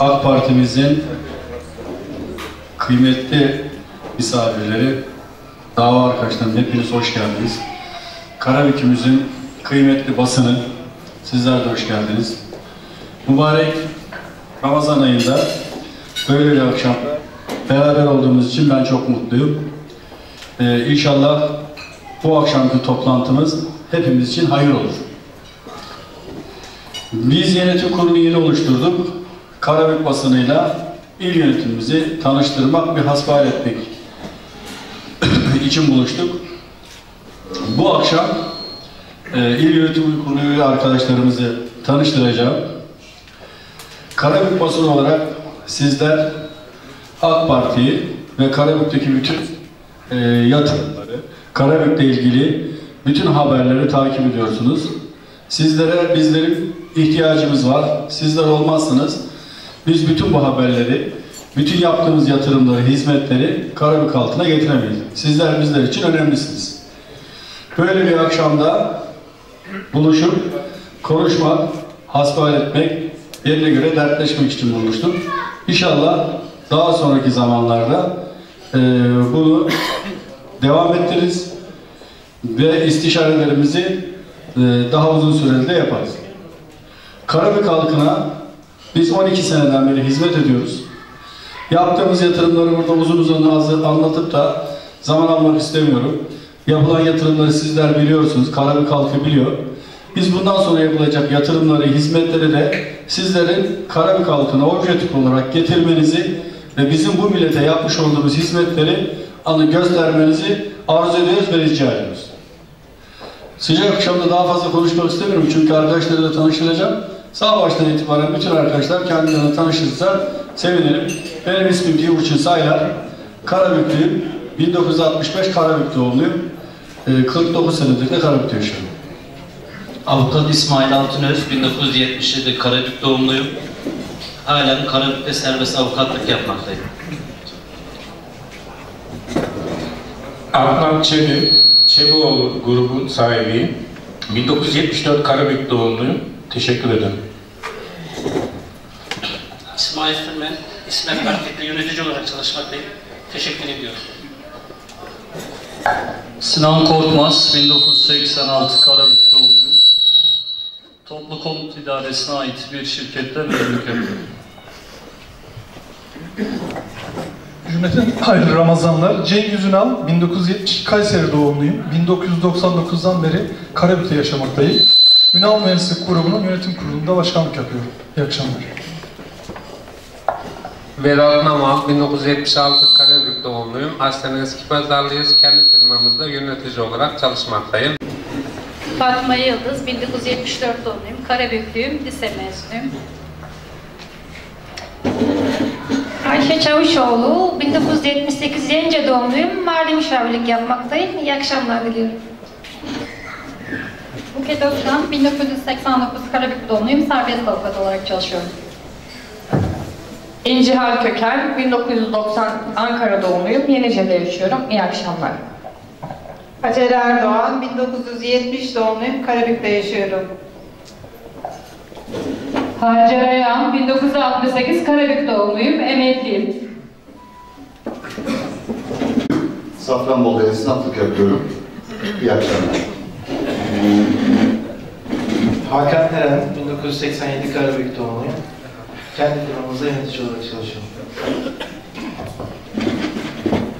AK Parti'mizin kıymetli misafirleri, dava arkadaşlarım hepiniz hoş geldiniz. Karabük'ümüzün kıymetli basını, sizler de hoş geldiniz. Mübarek Ramazan ayında böyle bir akşam beraber olduğumuz için ben çok mutluyum. Ee, inşallah bu akşamki toplantımız hepimiz için hayır olur. Biz yönetim kurulu yeni oluşturduk. Karabük basınıyla il yönetimimizi tanıştırmak ve hasbihal etmek için buluştuk. Bu akşam e, il yönetim kurulu arkadaşlarımızı tanıştıracağım. Karabük basını olarak sizler AK Parti'yi ve Karabük'teki bütün e, yatırımları, Karabük'le ilgili bütün haberleri takip ediyorsunuz. Sizlere bizlerin ihtiyacımız var. Sizler olmazsanız biz bütün bu haberleri, bütün yaptığımız yatırımları, hizmetleri Karabük altına getiremeyiz. Sizler bizler için önemlisiniz. Böyle bir akşamda buluşup konuşmak, hasbihal etmek, yerine göre dertleşmek için buluştuk. İnşallah daha sonraki zamanlarda e, bunu devam ettiririz ve istişarelerimizi e, daha uzun sürede de yaparız. Karabük halkına biz 12 seneden beri hizmet ediyoruz. Yaptığımız yatırımları burada uzun uzun anlatıp da zaman almak istemiyorum. Yapılan yatırımları sizler biliyorsunuz, Karabük halkı biliyor. Biz bundan sonra yapılacak yatırımları, hizmetleri de sizlerin Karabük halkına objektif olarak getirmenizi ve bizim bu millete yapmış olduğumuz hizmetleri anı göstermenizi arzu ediyoruz ve rica ediyoruz. Sıcak akşamda daha fazla konuşmak istemiyorum çünkü arkadaşlarla tanıştıracağım. Sağ baştan itibaren bütün arkadaşlar kendilerini tanıştırırsa sevinirim. Benim ismim Timuçin Saylar. Karabüklüyüm. 1965 Karabük doğumluyum. 49 senedir de Karabük'te yaşıyorum. Avukat İsmail Altınöz, 1977 Karabük doğumluyum. Halen Karabük'te serbest avukatlık yapmaktayım. Adnan Çebi, Çebioğlu grubun sahibiyim. 1974 Karabük doğumluyum. Teşekkür ederim. İsmail Sürmen, İsmet Market'te yönetici olarak çalışmaktayım. Teşekkür ediyorum. Sinan Korkmaz, 1986 Karabük doğumluyum. Toplu Konut İdaresi'ne ait bir şirkette müdürlük yapıyorum. Cümleten hayırlı Ramazanlar. Cengiz Ünal, 1970 Kayseri doğumluyum. 1999'dan beri Karabük'te yaşamaktayım. Ünal Mühendislik Grubu'nun yönetim kurulunda başkanlık yapıyorum. İyi akşamlar. Vedat Namal, 1976 Karabük doğumluyum. Aslen eski pazarlıyız. Kendi firmamızda yönetici olarak çalışmaktayım. Fatma Yıldız, 1974 doğumluyum. Karabüklüyüm, lise mezunuyum. Ayşe Çavuşoğlu, 1978 Yence doğumluyum. Mali müşavirlik yapmaktayım. İyi akşamlar diliyorum. Buket Özkan, 1989 Karabük doğumluyum. Serbest avukat olarak çalışıyorum. İncihal Köken, 1990 Ankara doğumluyum. Yenice'de yaşıyorum. İyi akşamlar. Hacer Erdoğan, 1970 doğumluyum. Karabük'te yaşıyorum. Hacer Ayağan, 1968 Karabük doğumluyum, emekliyim. Safranbolu'da esnaflık yapıyorum. İyi akşamlar. Hakan Eren, 1987 Karabük doğumluyum. Kendi firmamızda yönetici olarak çalışıyorum.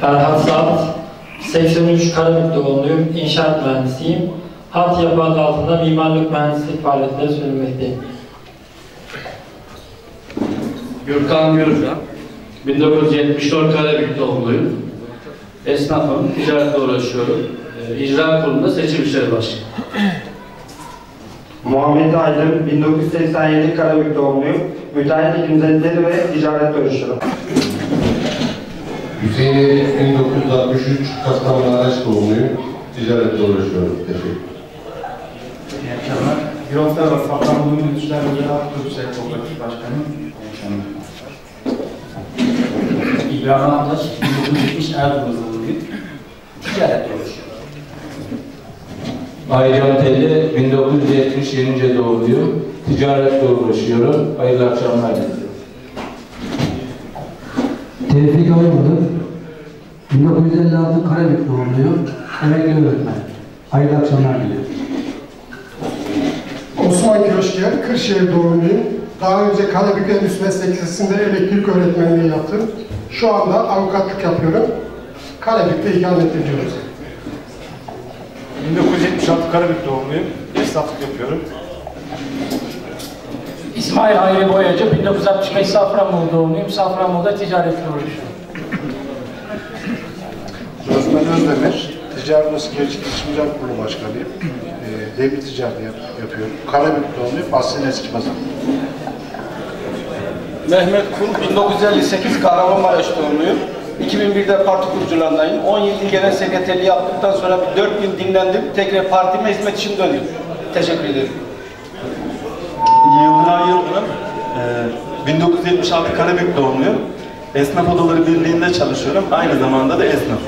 Ferhat Salt, 83 Karabük doğumluyum, inşaat mühendisiyim. Hat yapı adı altında mimarlık mühendislik faaliyetleri sürdürmekteyim. Gürkan Gürcan, 1974 Karabük doğumluyum. Esnafım, ticaretle uğraşıyorum. Ee, İcra kurulunda seçim işleri başkanı. Muhammed Aydın, 1987 Karabük doğumluyum. Müteahhit hizmetleri ve ticaret uğraşıyorum. Hüseyin 1963 Kastamonu Araç doğumluyum. Ticaretle uğraşıyorum. Teşekkür İyi akşamlar. Yolda var. Safranbolu Yöneticiler Özel Halk Kuruluşları Kooperatif Başkanı. İyi akşamlar. İbrahim Andaş, 1970 Erzurum doğumluyum. Ticaretle uğraşıyorum. Telli, 1970 Yenice doğumluyum. Ticaretle uğraşıyorum. Hayırlı akşamlar diliyorum. Tevfik Ayvalı, 1956 Karabük doğumluyum, emekli öğretmen. Hayırlı akşamlar diliyorum. Osman Köşker, Kırşehir doğumluyum. Daha önce Karabük Endüstri Meslek Lisesi'nde elektrik öğretmenliği yaptım. Şu anda avukatlık yapıyorum. Karabük'te ikamet ediyoruz. 1976 Karabük doğumluyum. Esnaflık yapıyorum. İsmail Hayri Boyacı, 1965 Safranbolu doğumluyum. Safranbolu'da ticaretle uğraşıyorum. Özmen Özdemir, Ticaret Odası Gelişik Girişimciler Kurulu Başkanıyım. E, devlet ticareti yap, yapıyorum. Karabük doğumluyum, Aslen Eski Pazar. Mehmet Kul, 1958 Kahramanmaraş doğumluyum. 2001'de parti kurucularındayım. 10 yıl genel sekreterliği yaptıktan sonra bir 4 yıl dinlendim. Tekrar partime hizmet için dönüyorum. Teşekkür ederim. Yıldıray Yıldırım, e, 1976 Karabük doğumluyum. Esnaf Odaları Birliği'nde çalışıyorum. Aynı zamanda da esnaf.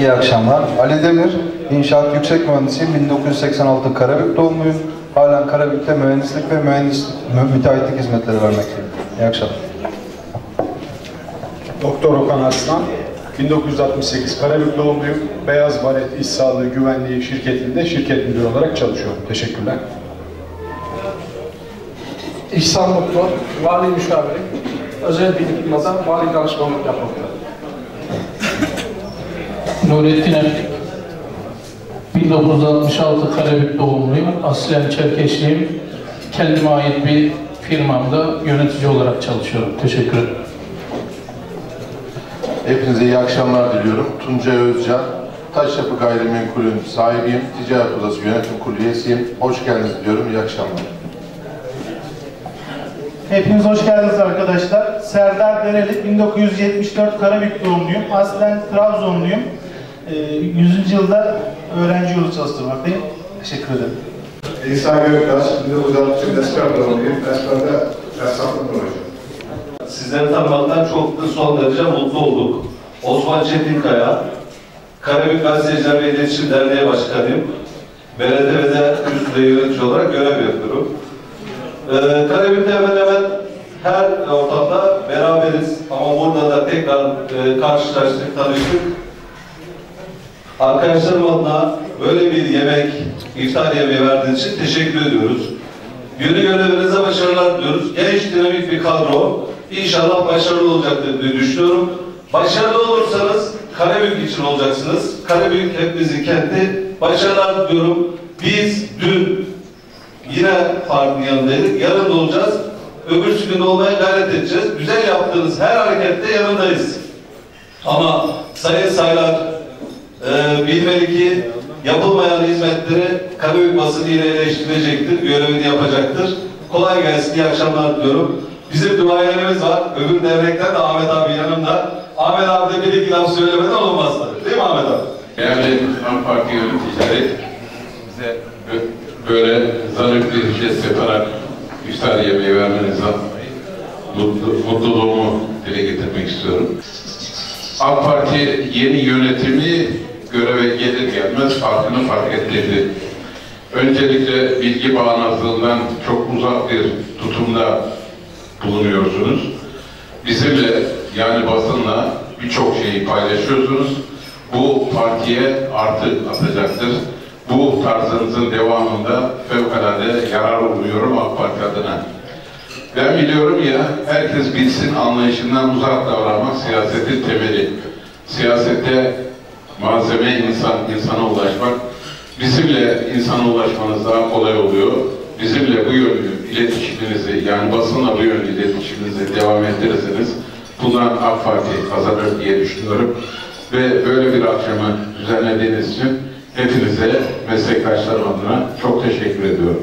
İyi akşamlar. Ali Demir, İnşaat Yüksek Mühendisiyim. 1986 Karabük doğumluyum. Halen Karabük'te mühendislik ve mühendis mü- müteahhitlik hizmetleri vermekteyim. İyi akşamlar. Doktor Okan Aslan, 1968 Karabük doğumluyum. Beyaz Baret İş Sağlığı Güvenliği şirketinde şirket müdürü olarak çalışıyorum. Teşekkürler. İhsan Mutlu, Vali Müşaviri, özel bir firmada mali danışmanlık yapmakta. Nurettin Erlik, 1966 Karabük doğumluyum. Aslen Çerkeşliyim. Kendime ait bir firmamda yönetici olarak çalışıyorum. Teşekkür ederim. Hepinize iyi akşamlar diliyorum. Tuncay Özcan, Taşyapı Gayrimenkul'ün sahibiyim. Ticaret Odası Yönetim Kurulu üyesiyim. Hoş geldiniz diyorum. İyi akşamlar. Hepiniz hoş geldiniz arkadaşlar. Serdar Dereli, 1974 Karabük doğumluyum. Aslen Trabzonluyum. Ee, 100. yılda öğrenci yolu çalıştırmaktayım. Teşekkür ederim. İsa Göktaş, 1963 Esmer doğumluyum. Esmer'de esnaflıkla uğraşıyorum. Sizleri tanımaktan çok da son derece mutlu olduk. Osman Çetinkaya, Karabük Gazeteciler ve İletişim Derneği Başkanıyım. BRTV'de üst düzey yönetici olarak görev yapıyorum. Ee, Karabük'te hemen hemen her ortamda beraberiz ama burada da tekrar e, karşılaştık, tanıştık. Arkadaşlarım adına böyle bir yemek, iftar yemeği verdiğiniz için teşekkür ediyoruz. Yeni görevinize başarılar diliyoruz. Genç dinamik bir kadro. İnşallah başarılı olacaktır diye düşünüyorum. Başarılı olursanız Karabük için olacaksınız. Karabük hepimizin kenti. Başarılar diliyorum. Biz dün yine partinin yanındaydık. Yarın da olacağız. Öbürsü gün olmaya gayret edeceğiz. Güzel yaptığınız her harekette yanındayız. Ama sayın saylar e, bilmeli ki yapılmayan hizmetleri Karabük basını ile eleştirecektir, görevini yapacaktır. Kolay gelsin, iyi akşamlar diliyorum. Bizim duayenimiz var. Öbür dernekten de Ahmet abi yanımda. Ahmet abi de bir iki laf söylemeden olmaz tabii. Değil mi Ahmet abi? Değerli AK Parti yöneticileri, bize bö- böyle zarif bir jest yaparak iftar yemeği vermenizden mutlu, mutluluğumu dile getirmek istiyorum. AK Parti yeni yönetimi göreve gelir gelmez farkını fark ettirdi. Öncelikle bilgi bağnazlığından çok uzak bir tutumda bulunuyorsunuz. Bizimle yani basınla birçok şeyi paylaşıyorsunuz. Bu partiye artı atacaktır. Bu tarzınızın devamında fevkalade yarar oluyorum AK Parti adına. Ben biliyorum ya, herkes bilsin anlayışından uzak davranmak siyasetin temeli. Siyasette malzeme insan, insana ulaşmak, bizimle insana ulaşmanız daha kolay oluyor. Bizimle bu yönlü iletişiminizi, yani basınla bu yönlü iletişiminizi devam ettirirseniz bundan AK kazanır diye düşünüyorum. Ve böyle bir akşamı düzenlediğiniz için hepinize meslektaşlarım adına çok teşekkür ediyorum.